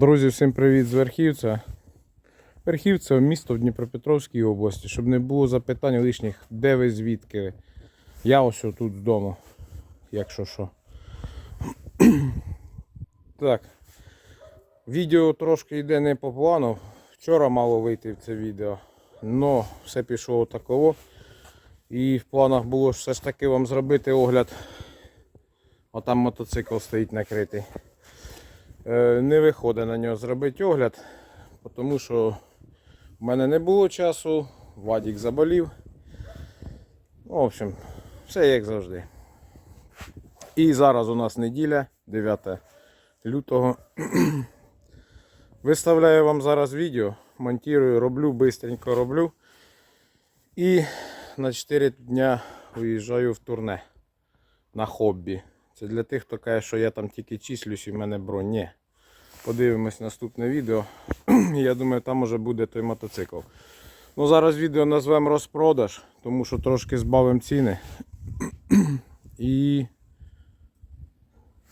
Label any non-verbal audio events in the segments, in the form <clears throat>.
Друзі, всім привіт з Верхівця. Верхівце місто в Дніпропетровській області, щоб не було запитань лишніх, де ви звідки. Я ось тут вдома, якщо що. <clears throat> так. Відео трошки йде не по плану. Вчора мало вийти в це відео. Но все пішло таково. І в планах було все ж таки вам зробити огляд. Отам мотоцикл стоїть накритий. Е, не виходить на нього зробити огляд, тому що в мене не було часу, Вадік заболів. Ну, В общем, все як завжди. І зараз у нас неділя, 9 лютого. Виставляю вам зараз відео, монтую, роблю, бистренько роблю. І на 4 дня виїжджаю в турне на хобі. Це для тих, хто каже, що я там тільки числюсь і в мене бронь. Ні. Подивимось наступне відео. <clears throat> Я думаю, там уже буде той мотоцикл. Ну, зараз відео назвемо розпродаж, тому що трошки збавимо ціни. <clears throat> І.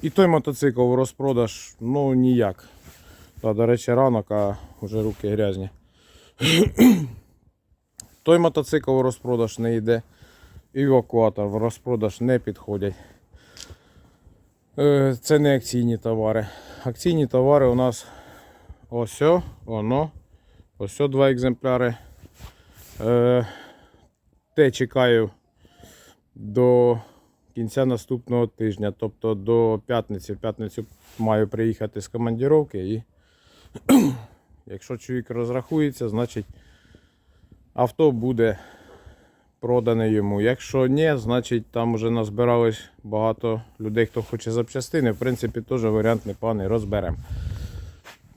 І той мотоцикл в розпродаж, ну ніяк. Та, до речі, ранок, а вже руки грязні. <clears throat> Той мотоцикл в розпродаж не йде. Евакуатор в розпродаж не підходять. Е, Це не акційні товари. Акційні товари у нас ось, воно. Ось два екземпляри. Е, Те чекаю до кінця наступного тижня, тобто до п'ятниці. В п'ятницю маю приїхати з командіровки і <clears throat> якщо чоловік розрахується, значить авто буде продане йому. Якщо ні, значить там вже назбирались багато людей, хто хоче запчастини. В принципі, теж варіант непоганий, розберемо.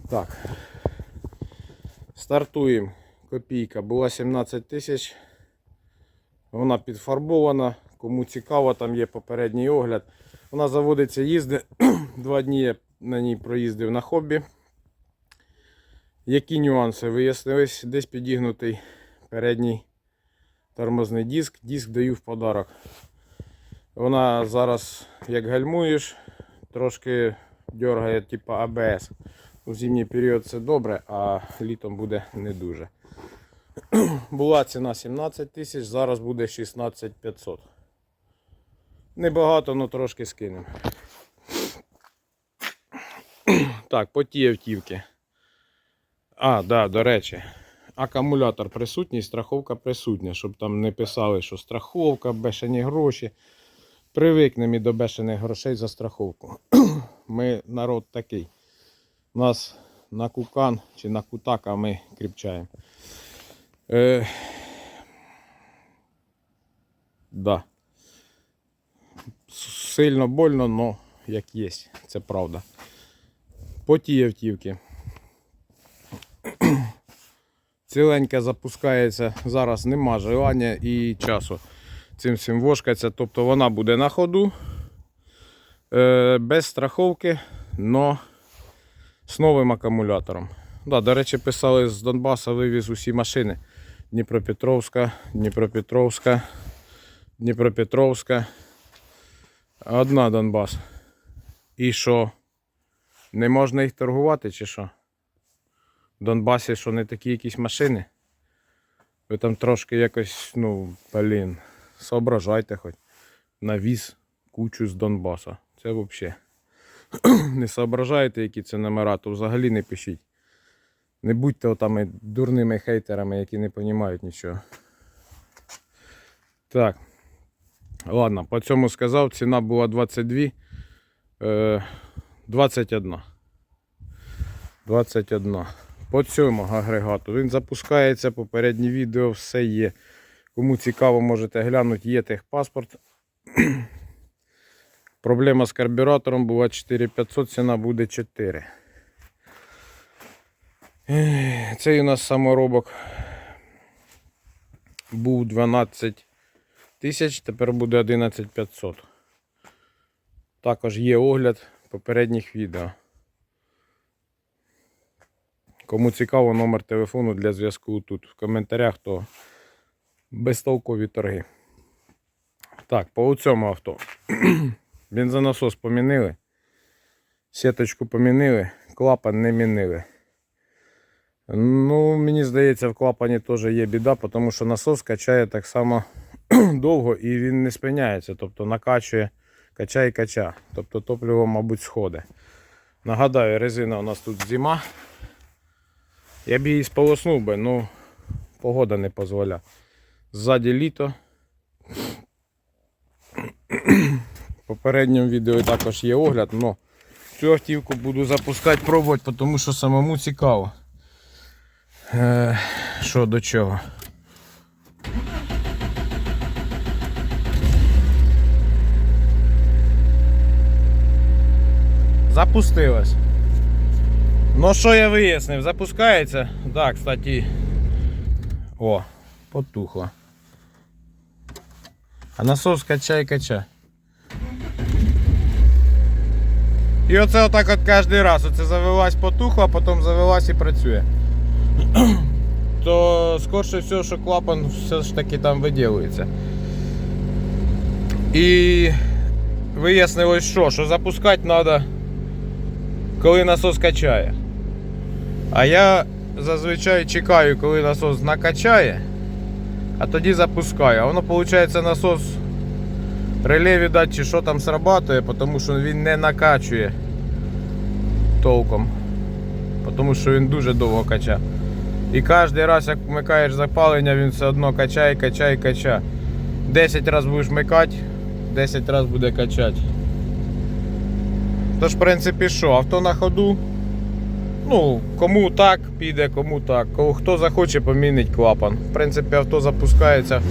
Так. Стартуємо. Копійка була 17 тисяч. Вона підфарбована. Кому цікаво, там є попередній огляд. Вона заводиться, їздить. <clears throat> Два дні я на ній проїздив на хобі. Які нюанси вияснились? Десь підігнутий передній тормозний диск. Диск даю в подарок. Вона зараз, як гальмуєш, трошки дергає типу АБС. У зимній період це добре, а літом буде не дуже. <clears throat> Була ціна 17 тисяч, зараз буде 16 500. Небагато, але трошки скинемо. <clears throat> Так, по тій автівки. А, да, до речі, акумулятор присутній, страховка присутня, щоб там не писали, що страховка, бешені гроші. Привикнемо і до бешених грошей за страховку. <clears throat> Ми народ такий. У нас на кукан чи на кутака ми кріпчаємо. Е, да. Сильно больно, но як є, це правда. По тій автівки. Ціленька запускається, зараз нема желання і часу цим всім вошкаться. Тобто вона буде на ходу, е, без страховки, но з новим акумулятором. Да, до речі, писали з Донбаса вивіз усі машини. Дніпропетровська, Дніпропетровська, Дніпропетровська. Одна Донбас. І що? Не можна їх торгувати чи що? Донбасі що не такі якісь машини? Ви там трошки якось, ну, блін, соображайте хоч. Навіз кучу з Донбаса. Це взагалі. <clears throat> Не соображаєте, які це номера, то взагалі не пишіть. Не будьте отами дурними хейтерами, які не розуміють нічого. Так. Ладно, по цьому сказав, ціна була 22. Е, 21. 21. По цьому агрегату. Він запускається, попереднє відео все є. Кому цікаво, можете глянути, є техпаспорт. <clears throat> Проблема з карбюратором була 4500, ціна буде 4. Цей у нас саморобок був 12 тисяч, тепер буде 11500. Також є огляд попередніх відео. Кому цікаво, номер телефону для зв'язку тут в коментарях, то безтолкові торги. Так, по цьому авто. <clears throat> Бензонасос помінили. Сіточку помінили. клапан не мінили. Ну, мені здається, в клапані теж є біда, тому що насос качає так само <clears throat> довго і він не спиняється. Тобто накачує, качає кача. Тобто топливо, мабуть, сходить. Нагадаю, резина у нас тут зима. Я б її сполоснув би, ну погода не дозволяє. Ззаді літо. В попередньому відео також є огляд, але цю автівку буду запускати, пробувати, тому що самому цікаво. Е, що до чого. Запустилась. Ну що я вияснив? Запускається. Так, кстати. О, потухло. А насос качай качай. І оце отак от кожен раз. Оце завелась потухла, потім завелась і працює. <clears throat> То скорше всього, що клапан все ж таки там виділується. І вияснилось що, що запускати треба, коли насос качає. А я зазвичай чекаю, коли насос накачає, а тоді запускаю. А воно виходить насос реле, віддать, чи що там срабатує, тому що він не накачує толком. Тому що він дуже довго качає. І кожен раз, як вмикаєш запалення, він все одно качає, качає, качає. 10 разів будеш вмикати, 10 разів буде качати. Тож, в принципі, що, авто на ходу. Ну, кому так піде, кому так. Хто захоче, помінить клапан. В принципі, авто запускається,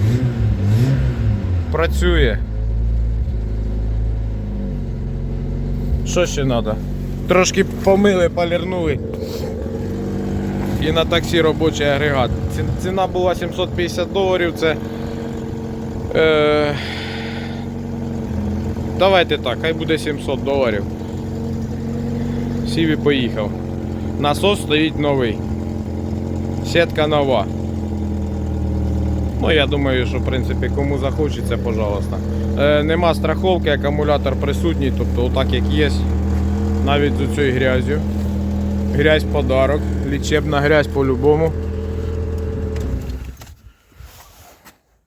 працює. Що ще треба? Трошки помили, полірнули. І на таксі робочий агрегат. Ціна була 750 доларів. Це. Е, давайте так, хай буде 700 доларів. Сів і поїхав. Насос стоїть новий. Сітка нова. Ну, я думаю, що в принципі кому захочеться, пожалуйста. Е, нема страховки, акумулятор присутній, тобто отак як є. Навіть з цією грязю. Грязь подарок, лічебна грязь по-любому.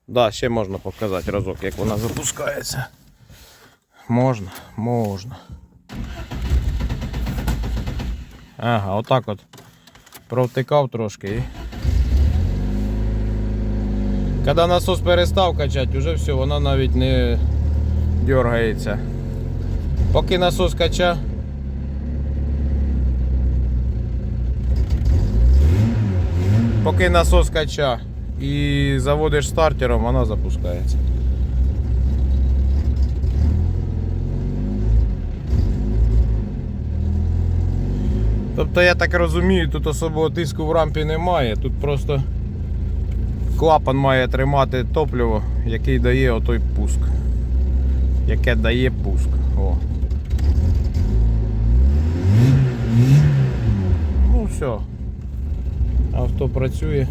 Да, ще можна показати разок, як вона запускається. Можна, можна. Ага, отак от провтикав трошки. Коли насос перестав качати, вже все, вона навіть не дергається. Поки насос кача. Поки насос кача і заводиш стартером, вона запускається. Тобто я так розумію, тут особого тиску в рампі немає, тут просто клапан має тримати топливо, який дає отой пуск. Яке дає пуск. О. Ну все. Авто працює.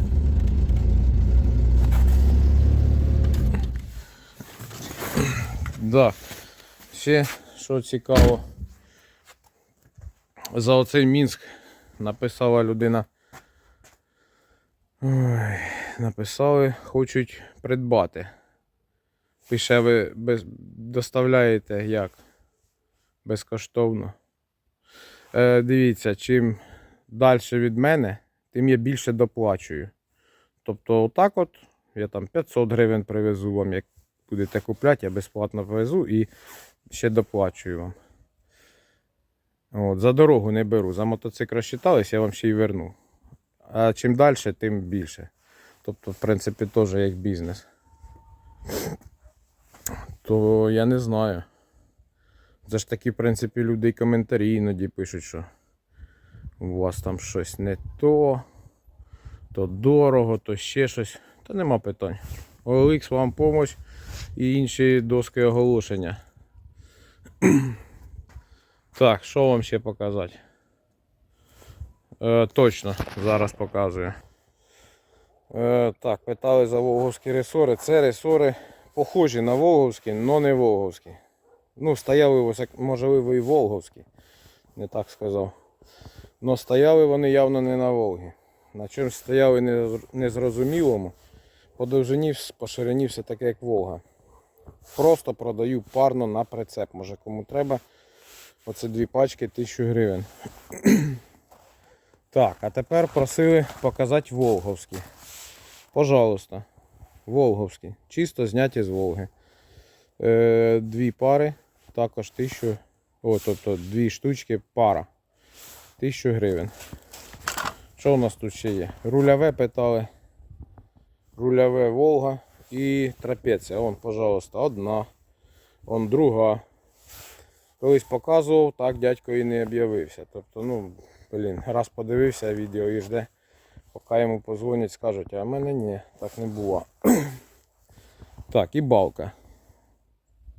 Да. Ще що цікаво. За оцей Мінськ написала людина. Ой, написали, хочуть придбати. Пише, ви без, доставляєте як? Безкоштовно. Е, дивіться, чим далі від мене, тим я більше доплачую. Тобто, отак от я там 500 гривень привезу вам, як будете купляти, я безплатно привезу і ще доплачую вам. От, за дорогу не беру. За мотоцикл розчитались, я вам ще й верну. А чим далі, тим більше. Тобто, в принципі, теж як бізнес. То я не знаю. Це ж такі, в принципі, люди і коментарі іноді пишуть, що у вас там щось не то, то дорого, то ще щось. Та нема питань. OLX вам помощь і інші доски оголошення. Так, що вам ще показати? Е, точно, зараз показую. Е, так, питали за волговські ресори. Це ресори похожі на волговські, але не волговські. Ну, стояли, можливо, і волговські. Не так сказав. Но стояли вони явно не на Волгі. На чомусь стояли незрозумілому. По довжині, по ширині все таке, як Волга. Просто продаю парно на прицеп. Може кому треба. Оце дві пачки 1000 гривень. <clears throat> так, а тепер просили показати Волговські. Пожалуйста. Волговські. Чисто зняті з Волги. Е, дві пари, також 1000, о, тобто дві штучки пара. 1000 гривень. Що у нас тут ще є? Рульове питали. Рульове Волга і трапеція. Вон, пожалуйста, одна. Вон друга. Колись показував, так дядько і не об'явився. Тобто, ну, блін, раз подивився відео і жде, поки йому позвонять, скажуть, а в мене ні, так не було. <clears throat> так, і балка.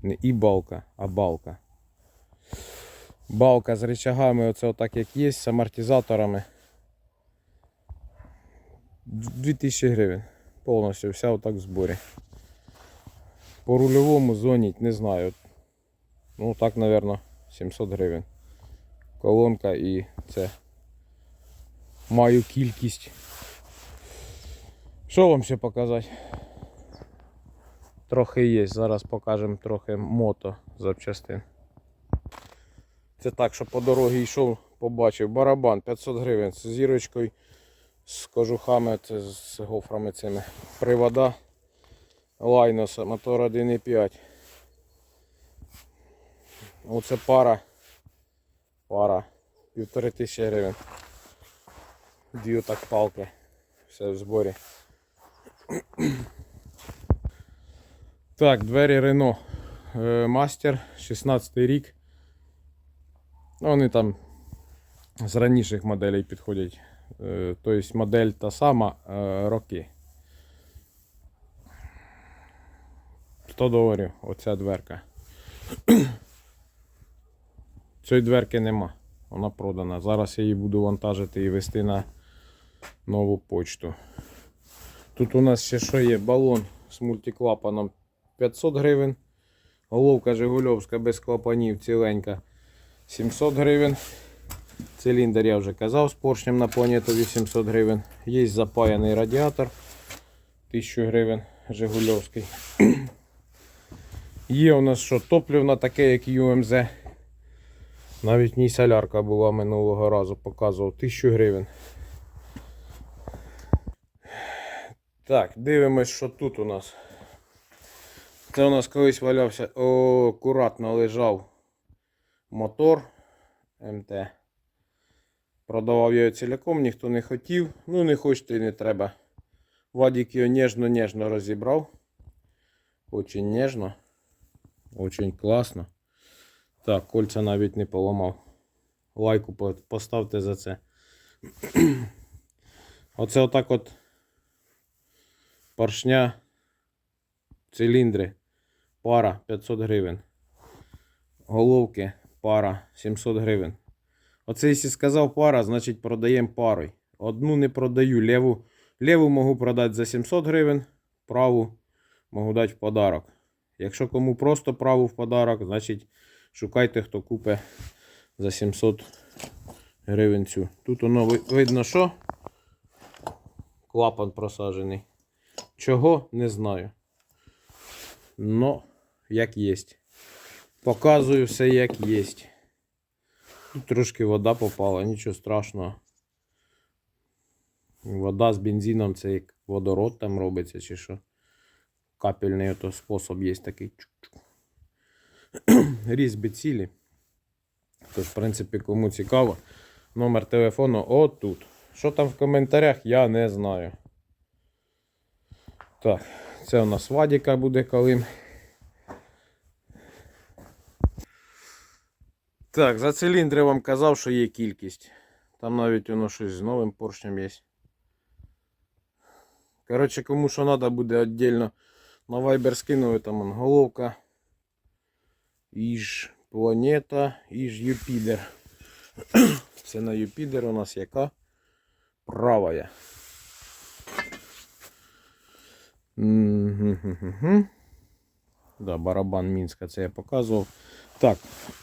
Не і балка, а балка. Балка з рычагами, оце отак як є, з амортизаторами. 2000 гривень. Повністю вся отак в зборі. По рульовому зоніть, не знаю. Ну так, мабуть, 700 гривень. Колонка і це. Маю кількість. Що вам ще показати? Трохи є. Зараз покажемо трохи мото запчастин. Це так, що по дорозі йшов, побачив. Барабан 500 гривень з зірочкою, з кожухами, це з гофрами цими. Привода Лайноса, мотор 1.5. Оце пара. Пара. Півтори тисячі гривень. Дві так палки. Все в зборі. Так, двері Рено. Е, Мастер, 16 рік. Ну, Вони там з раніших моделей підходять. Тобто модель та сама, е, роки. 100 доларів оця дверка. Цієї дверки нема. Вона продана. Зараз я її буду вантажити і вести на нову почту. Тут у нас ще що є? Балон з мультиклапаном 500 гривень. Головка Жигульовська без клапанів ціленька 700 гривень. Циліндр я вже казав з поршнем на планету 800 гривень. Є запаяний радіатор 1000 гривень Жигульовський. <clears throat> Є у нас що топливна таке, як UMZ. Навіть в ній солярка була минулого разу, показував 1000 гривень. Так, дивимось, що тут у нас. Це у нас колись валявся, о, акуратно лежав мотор МТ. Продавав я його ціляком, ніхто не хотів. Ну не хочете і не треба. Вадик його ніжно-ніжно розібрав. Очень ніжно. Очень класно. Так, кольця навіть не поламав. Лайку поставте за це. <clears throat> Оце отак от поршня, циліндри, пара 500 гривень. Головки, пара 700 гривень. Оце, якщо сказав пара, значить продаємо парою. Одну не продаю, ліву, ліву можу продати за 700 гривень, праву можу дати в подарок. Якщо кому просто праву в подарок, значить шукайте, хто купить за 700 гривень цю. Тут воно видно, що клапан просаджений. Чого не знаю. Но як єсть. Показую все як єсть. Тут трошки вода попала, нічого страшного. Вода з бензином це як водород там робиться чи що. Капельний ото спосіб є такий. <clears throat> Різьби цілі. Тож, в принципі, кому цікаво, номер телефону отут. Що там в коментарях, я не знаю. Так, це у нас Вадіка буде Калим. Так, за циліндри вам казав, що є кількість. Там навіть воно щось з новим поршнем є. Коротше, кому що треба буде віддільно на Viber скинули, там головка. Іж планета, іж Юпітер. <clears throat> Це на Юпітер у нас яка? Правая. Да, барабан Мінська, це я показував. Так,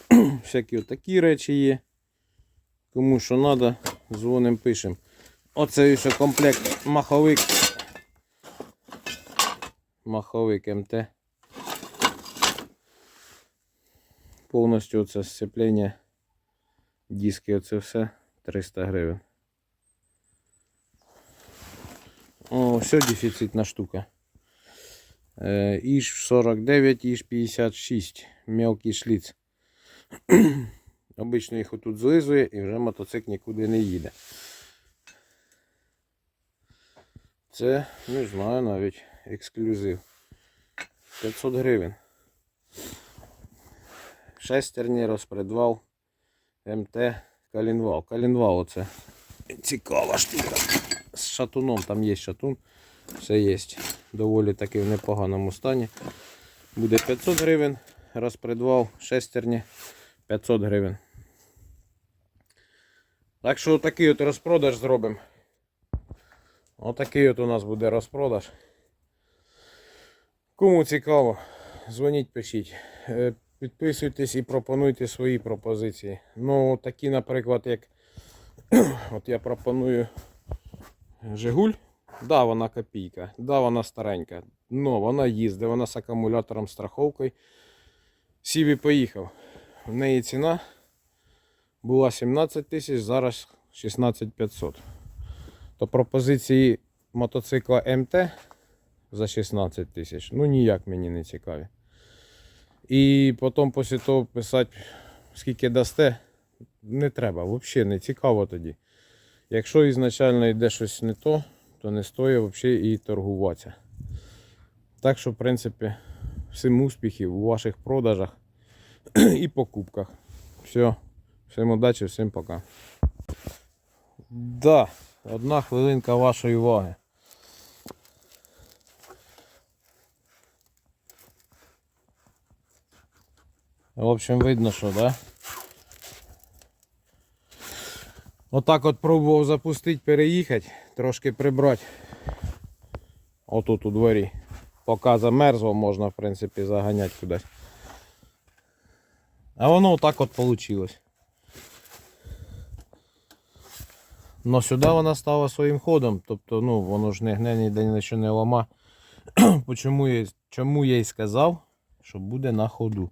<clears throat> всякі отакі речі є. Кому що треба, дзвоним, пишемо. Оце ще комплект маховик. Маховик МТ. Повністю це сцеплення. Диски, оце все 300 гривень. О, все дефіцитна штука. Е, Іж 49, Іж 56. Мелкий шліц. Обично їх отут злизує і вже мотоцикл нікуди не їде. Це, не знаю навіть, ексклюзив. 500 гривень. Шестерні, розпредвал, МТ, калінвал. Калінвал оце цікава штука. З шатуном, там є шатун. Все є. Доволі таки в непоганому стані. Буде 500 гривень. Розпредвал, шестерні 500 гривень. Так що такий от розпродаж зробимо. Отакий от у нас буде розпродаж. Кому цікаво, дзвоніть, пишіть. Підписуйтесь і пропонуйте свої пропозиції. Ну, такі, наприклад, як <clears throat> от я пропоную Жигуль. Да, вона копійка, да, вона старенька. Но вона їздить, вона з акумулятором страховкою. Сів і поїхав. В неї ціна була 17 тисяч, зараз 16 500. То пропозиції мотоцикла МТ за 16 тисяч, ну ніяк мені не цікаві. І потім після того писати, скільки дасте, не треба, взагалі не цікаво тоді. Якщо ізначально йде щось не то, то не стоїть взагалі і торгуватися. Так що, в принципі, всім успіхів у ваших продажах і покупках. Все, всім удачі, всім пока. Да, одна хвилинка вашої уваги. В общем, видно, що, да? Отак от пробував запустити, переїхати, трошки прибрати. Отут у дворі. Поки замерзло, можна, в принципі, заганяти кудись. А воно отак от вийшло. Но сюди вона стала своїм ходом, тобто, ну, воно ж не гне ніде нічого не лома. <clears throat> Почому я, чому я й сказав, що буде на ходу.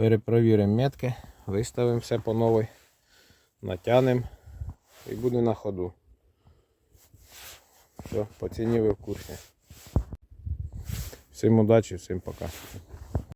Перепровіримо метки, виставимо все по новій, натягнемо і буде на ходу. Все, по ціні ви в курсі. Всім удачі, всім пока.